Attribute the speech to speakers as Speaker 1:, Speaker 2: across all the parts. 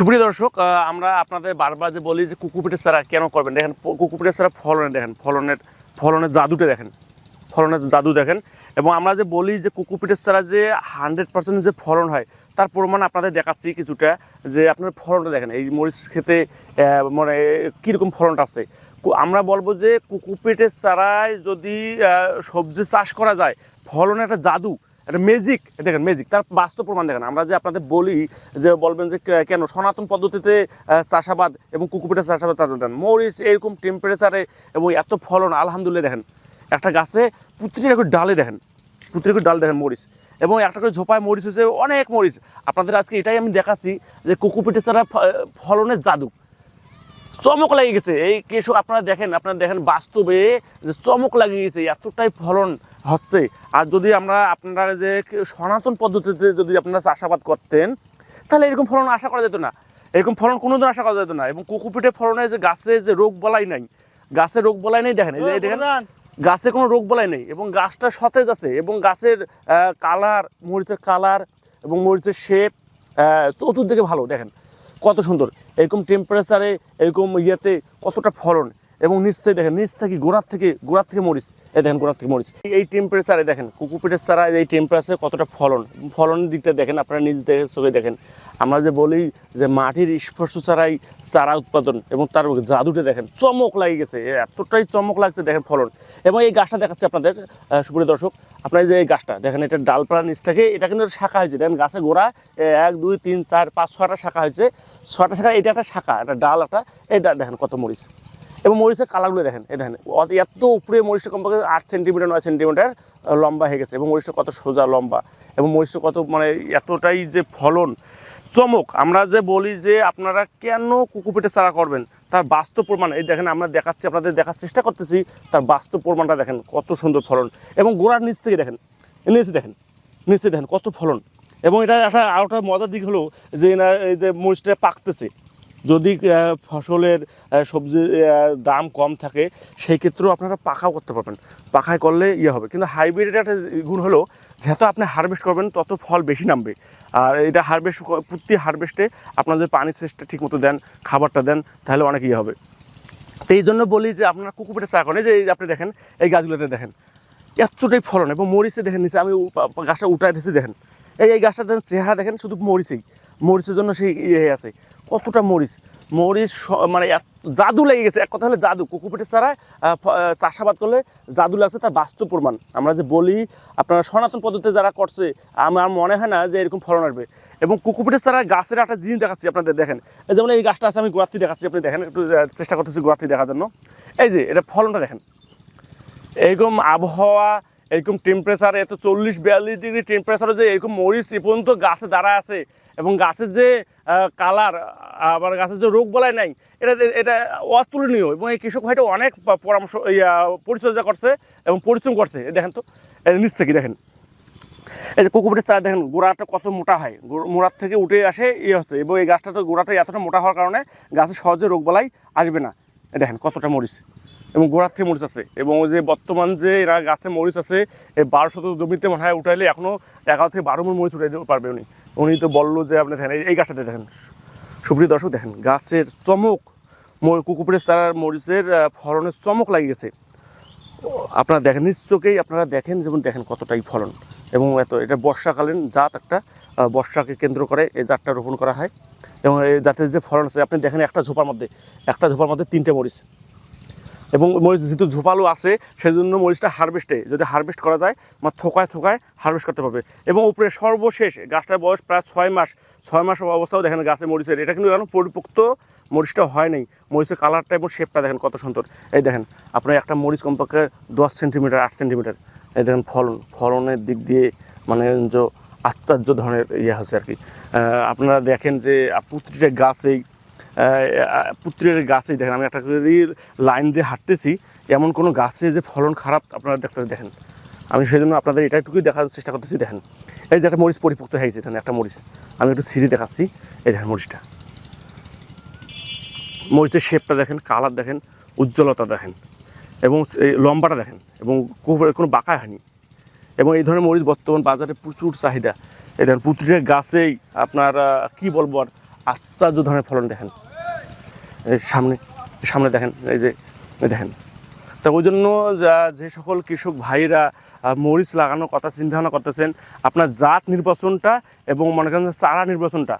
Speaker 1: সুপ্রিয় দর্শক আমরা আপনাদের বারবার যে বলি যে কুকুপিটের চারা কেন করবেন, দেখেন কুকুপিটের চারা ফলনে, দেখেন, ফলনের ফলনের জাদুটা দেখেন, ফলনের জাদু দেখেন, এবং আমরা যে বলি যে কুকুপিটের চারা যে হান্ড্রেড পার্সেন্ট যে ফলন হয়, তার প্রমাণ আপনাদের দেখাচ্ছি কিছুটা, যে আপনার ফলনটা দেখেন, এই মরিচ খেতে মানে কীরকম ফলনটা আছে। আমরা বলব যে কুকুপিটের চারায় যদি সবজি চাষ করা যায় ফলনের একটা জাদু একটা ম্যাজিক দেখেন ম্যাজিক তার বাস্তব প্রমাণ দেখেন। আমরা যে আপনাদের বলি যে বলবেন যে কেন সনাতন পদ্ধতিতে চাষাবাদ এবং কুকুপিটের চাষাবাদ তাদের দেন। মরিচ এরকম টেম্পারেচারে এবং এত ফলন, আলহামদুলিল্লাহ দেখেন, একটা গাছে প্রতিটা করে ডালে দেখেন, প্রতিটা করে ডাল দেখেন মরিচ এবং একটা করে ঝোপায় মরিচ হয়েছে, অনেক মরিচ। আপনাদের আজকে এটাই আমি দেখাচ্ছি যে কুকুপিটের ছাড়া ফলনের জাদু। চমক লাগিয়ে গেছে। এই কেশু আপনারা দেখেন আপনারা দেখেন বাস্তবে যে চমক লাগিয়ে গেছে এতটাই ফলন হচ্ছে। আর যদি আমরা আপনারা যে সনাতন পদ্ধতিতে যদি আপনারা চাষাবাদ করতেন তাহলে এরকম ফলন আশা করা যেত না। এরকম ফলন কোনোদিন আশা করা যেত না। এবং কুকুপিটে ফলনে যে গাছে যে রোগ বলাই নাই গাছে রোগ বলাই নেই দেখেন এই দেখেন গাছে কোনো রোগ বলাই নেই এবং গাছটা সতেজ আছে এবং গাছের কালার মরিচের কালার এবং মরিচের শেপ চতুর্দিকে ভালো দেখেন। কত সুন্দর এরকম টেম্পারেচারে এরকম ইয়েতে কতটা ফলন? এবং নিচ থেকে দেখেন, নিচ থেকে গোড়ার থেকে গোড়ার থেকে মরিচ। এই দেখেন গোড়ার থেকে মরিচ। এই টেম্পারেচারে দেখেন কুকুপিটের চারা এই টেম্পারেচারে কতটা ফলন। ফলনের দিকটা দেখেন, আপনারা নিজ দেখে চোখে দেখেন। আমরা যে বলি যে মাটির স্পর্শ ছাড়াই চারা উৎপাদন এবং তার জাদুটা দেখেন, চমক লাগে গেছে। এতটাই চমক লাগছে দেখেন ফলন। এবং এই গাছটা দেখাচ্ছে আপনাদের সুপ্রিয় দর্শক। আপনার যে এই গাছটা, দেখেন এটা ডালপালা নিচ থেকে, এটা কিন্তু শাখা হয়েছে। দেখেন গাছে গোড়া এক, দুই, তিন, চার, পাঁচ ছটা শাখা হয়েছে। ছটা শাখা, এটা একটা শাখা, একটা ডাল, একটা এটা দেখেন কত মরিচ। এবং মরিচের কালারগুলো দেখেন, এই দেখেন এত উপরে মরিচটা কমপক্ষে আট সেন্টিমিটার নয় সেন্টিমিটার লম্বা হয়ে গেছে এবং মরিচটা কত সোজা লম্বা এবং মরিচটা কত মানে এতটাই যে ফলন। চমক, আমরা যে বলি যে আপনারা কেন কুকুপিটে চারা করবেন? তার বাস্তব প্রমাণ, এই দেখেন আমরা দেখাচ্ছি, আপনাদের দেখার চেষ্টা করতেছি, তার বাস্তব প্রমাণটা দেখেন, কত সুন্দর ফলন। এবং গোড়ার নিচ থেকে দেখেন, নিচে দেখেন নিচে দেখেন কত ফলন। এবং এটা একটা আরও একটা মজার দিক হলো যে এনার এই যে মরিচটা পাকতেছে। যদি ফসলের সবজির দাম কম থাকে, সেই ক্ষেত্রেও আপনারা পাখাও করতে পারবেন। পাখায় করলে ইয়ে হবে। কিন্তু হাইব্রিডের একটা গুণ হলো, যত আপনি হারভেস্ট করবেন, তত ফল বেশি নামবে। আর এটা হারভেস্ট প্রতি হারভেস্টে আপনার যদি পানির চেষ্টা ঠিক মতো দেন, খাবারটা দেন, তাহলে অনেক ইয়ে হবে। তো এই জন্য বলি যে, আপনারা কুকুপিটে চা করেন। যে আপনি দেখেন, এই গাছগুলোতে দেখেন, এতটাই ফলন। এবং মরিচে দেখেন, নিচে আমি গাছটা উঠায় দিয়েছি, দেখেন। এই এই গাছটা দেখেন চেহারা দেখেন, শুধু মরিচেই। মরিচের জন্য সেই ইয়ে আছে। কতটা মরিচ? মরিচ মানে জাদু লেগে গেছে। এক কথা হলে জাদু। কুকুপিটের ছাড়া চাষাবাদ করলে জাদু লাগছে, তার বাস্তব প্রমাণ। আমরা যে বলি, আপনারা সনাতন পদ্ধতিতে যারা করছে আমার মনে হয় না যে এরকম ফলন আসবে। এবং কুকুপিটের ছাড়া গাছের একটা জিনিস দেখাচ্ছি আপনাদের, দেখেন। যেমন এই গাছটা আছে, আমি গোড়াত্রি দেখাচ্ছি, আপনি দেখেন, একটু চেষ্টা করতেছি গোড়াত্রি দেখার জন্য। এই যে, এটা ফলনটা দেখেন। এরকম আবহাওয়া, এরকম টেম্পারেচার এত চল্লিশ, বিয়াল্লিশ ডিগ্রি টেম্পারেচারে যে এরকম মরিচ এ পর্যন্ত গাছে দাঁড়ায় আছে এবং গাছের যে কালার আবার গাছের যে রোগ বলায় নাই, এটা এটা অতুলনীয় এবং এই কৃষক ভাইটা অনেক পরামর্শ পরিচর্যা করছে এবং পরিশ্রম করছে। দেখেন তো নিচ থেকে দেখেন। এই যে কুকুরের চারা দেখেন, গোড়াটা কত মোটা হয়। মোড়ার থেকে উঠে আসে ইয়ে হচ্ছে, এবং এই গাছটা তো গোড়াটা এতটা মোটা হওয়ার কারণে গাছে সহজে রোগ বলাই আসবে না। দেখেন কতটা মরিচ, এবং গোড়ার থেকে মরিচ আছে, এবং ওই যে বর্তমান যে এরা গাছে মরিচ আছে, এই বারো শত জমিতে মনে হয় উঠাইলে এখনও এগারো থেকে বারো মন মরিচ উঠাইতে পারবে উনি। উনি তো বলল যে আপনি দেখেন এই- গাছটাতে দেখেন। সুপ্রিয় দর্শক, দেখেন, গাছের চমক কুকুরের চারার মরিচের ফলনের চমক লাগিয়ে গেছে। আপনারা দেখেন নিশ্চয়কেই আপনারা দেখেন, যেমন দেখেন কতটাই ফলন। এবং এত এটা বর্ষাকালীন জাত একটা বর্ষাকে কেন্দ্র করে এই জাতটা রোপণ করা হয়। এবং এই জাতের যে ফলন আছে, আপনি দেখেন একটা ঝোপার মধ্যে, একটা ঝোপার মধ্যে তিনটে মরিচ। এবং মরিচ যেহেতু ঝোপালো আছে, সেজন্য মরিচটা হারভেস্টে যদি হারভেস্ট করা যায় আমার থোকায় থোকায় হারভেস্ট করতে পারবে। এবং উপরে সর্বশেষ গাছটার বয়স প্রায় ছয় মাস ছয় মাস অবস্থাও দেখেন গাছে মরিচের। এটা কিন্তু এখন পরিপক্ত মরিচটা হয় নাই। মরিচের কালারটা এবং শেপটা দেখেন কত সুন্দর। এই দেখেন, আপনার একটা মরিচ কমপক্ষে দশ সেন্টিমিটার আট সেন্টিমিটার এই দেখেন ফলন, ফলনের দিক দিয়ে মানে আশ্চর্য ধরনের ইয়ে আছে আর কি। আপনারা দেখেন যে প্রতিটা গাছেই পুত্রের গাছেই দেখেন আমি একটা যদি লাইন দিয়ে হাঁটতেছি, এমন কোনো গাছে যে ফলন খারাপ আপনারা দেখতে দেখেন। আমি সেই জন্য আপনাদের এটা একটুকুই দেখার চেষ্টা করতেছি, দেখেন। এই যে একটা মরিচ পরিপক্ত হয়েছে এখানে একটা মরিচ। আমি একটু ছিঁড়ে দেখাচ্ছি, এই দেখেন মরিচটা। মরিচের শেপটা দেখেন কালার দেখেন, উজ্জ্বলতা দেখেন, এবং এই লম্বাটা দেখেন, এবং কোনো বাঁকা হয়নি। এবং এই ধরনের মরিচ বর্তমান বাজারে প্রচুর চাহিদা। এটা পুত্রের গাছেই আপনার কি বলব আর আশ্চর্য ধরনের ফলন দেখেন। সামনে সামনে দেখেন, এই যে দেখেন। তা ওই জন্য যা- সকল কৃষক ভাইরা মরিচ লাগানোর কথা, চিন্তা ভাবনা করতেছেন, আপনার জাত নির্বাচনটা এবং মনে করেন চারা নির্বাচনটা,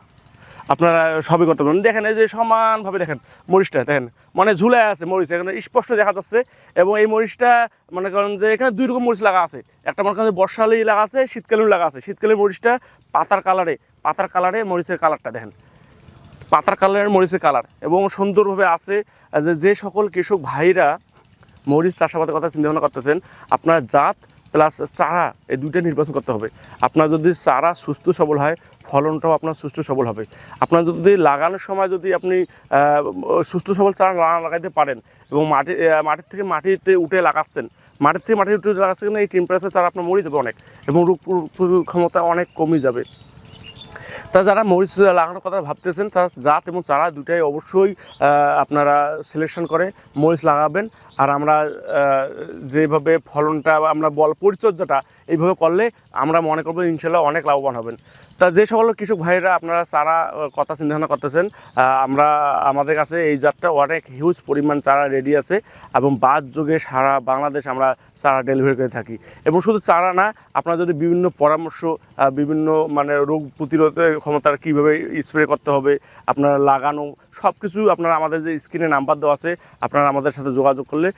Speaker 1: আপনারা সবই করতে পারেন দেখেন, এই যে সমানভাবে দেখেন, মরিচটা দেখেন মানে ঝুলে আছে মরিচ, এখানে স্পষ্ট দেখা যাচ্ছে এবং এই মরিচটা মনে করেন যে এখানে দুই রকম মরিচ লাগা আছে। একটা মনে করেন যে বর্ষালেই লাগা আছে, শীতকালেও লাগা আছে। শীতকালের মরিচটা পাতার কালারে পাতার কালারে মরিচের কালারটা দেখেন। পাতার কালারের মরিচের কালার এবং সুন্দরভাবে আছে যে সকল কৃষক ভাইরা মরিচ চাষাবাদের কথা চিন্তা ভাবনা করতেছেন, আপনার জাত প্লাস চারা, এই দুইটা নির্বাচন করতে হবে। আপনার যদি চারা সুস্থ সবল হয়, ফলনটাও আপনার সুস্থ সবল হবে। আপনার যদি লাগানোর সময় যদি আপনি সুস্থ সবল চারা না লাগাইতে পারেন এবং মাটি মাটির থেকে মাটিতে উঠে লাগাচ্ছেন, মাটির থেকে মাটিতে উঠে লাগাচ্ছেন, এই টেম্পারেচার চারা আপনার মরে যাবে অনেক এবং রোগ ক্ষমতা অনেক কমে যাবে। তা যারা মরিচ লাগানোর কথা ভাবতেছেন, তা জাত এবং চারা দুটাই অবশ্যই আপনারা সিলেকশন করে মরিচ লাগাবেন। আর আমরা যেভাবে ফলনটা আমরা বল পরিচর্যাটা এইভাবে করলে আমরা মনে করব ইনশাল্লাহ অনেক লাভবান হবেন। তা যে সকল কৃষক ভাইরা আপনারা চারা কথা চিন্তাভাবনা করতেছেন আমরা, আমাদের কাছে এই জাতটা অনেক হিউজ পরিমাণ চারা রেডি আছে এবং বাদ যুগে সারা বাংলাদেশ আমরা চারা ডেলিভারি করে থাকি। এবং শুধু চারা না, আপনারা যদি বিভিন্ন পরামর্শ বিভিন্ন মানে রোগ প্রতিরোধের ক্ষমতার কীভাবে স্প্রে করতে হবে, আপনারা লাগানো সব কিছু আপনারা আমাদের যে স্ক্রিনে নাম্বার দেওয়া আছে, আপনারা আমাদের সাথে যোগাযোগ করলে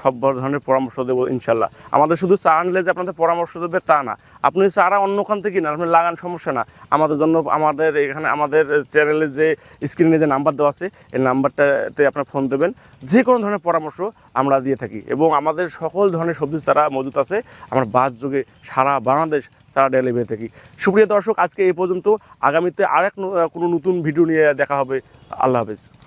Speaker 1: সব ধরনের পরামর্শ দেবো ইনশাল্লাহ। আমাদের শুধু চারা নিলে যে আপনাদের পরামর্শ দেবে তা না। আপনি চারা অন্য ওখান থেকে কিনা আপনি লাগান, সমস্যা না। আমাদের জন্য আমাদের এখানে আমাদের চ্যানেলে যে স্ক্রিনে যে নাম্বার দেওয়া আছে, এই নাম্বারটাতে আপনার ফোন দেবেন। যে কোনো ধরনের পরামর্শ আমরা দিয়ে থাকি। এবং আমাদের সকল ধরনের সবজি চারা মজুত আছে, আমরা বাদ যুগে সারা বাংলাদেশ চারা ডেলিভারি থাকি। সুপ্রিয় দর্শক, আজকে এই পর্যন্ত। আগামীতে আরেক ন- কোনো নতুন ভিডিও নিয়ে দেখা হবে। আল্লাহ হাফেজ।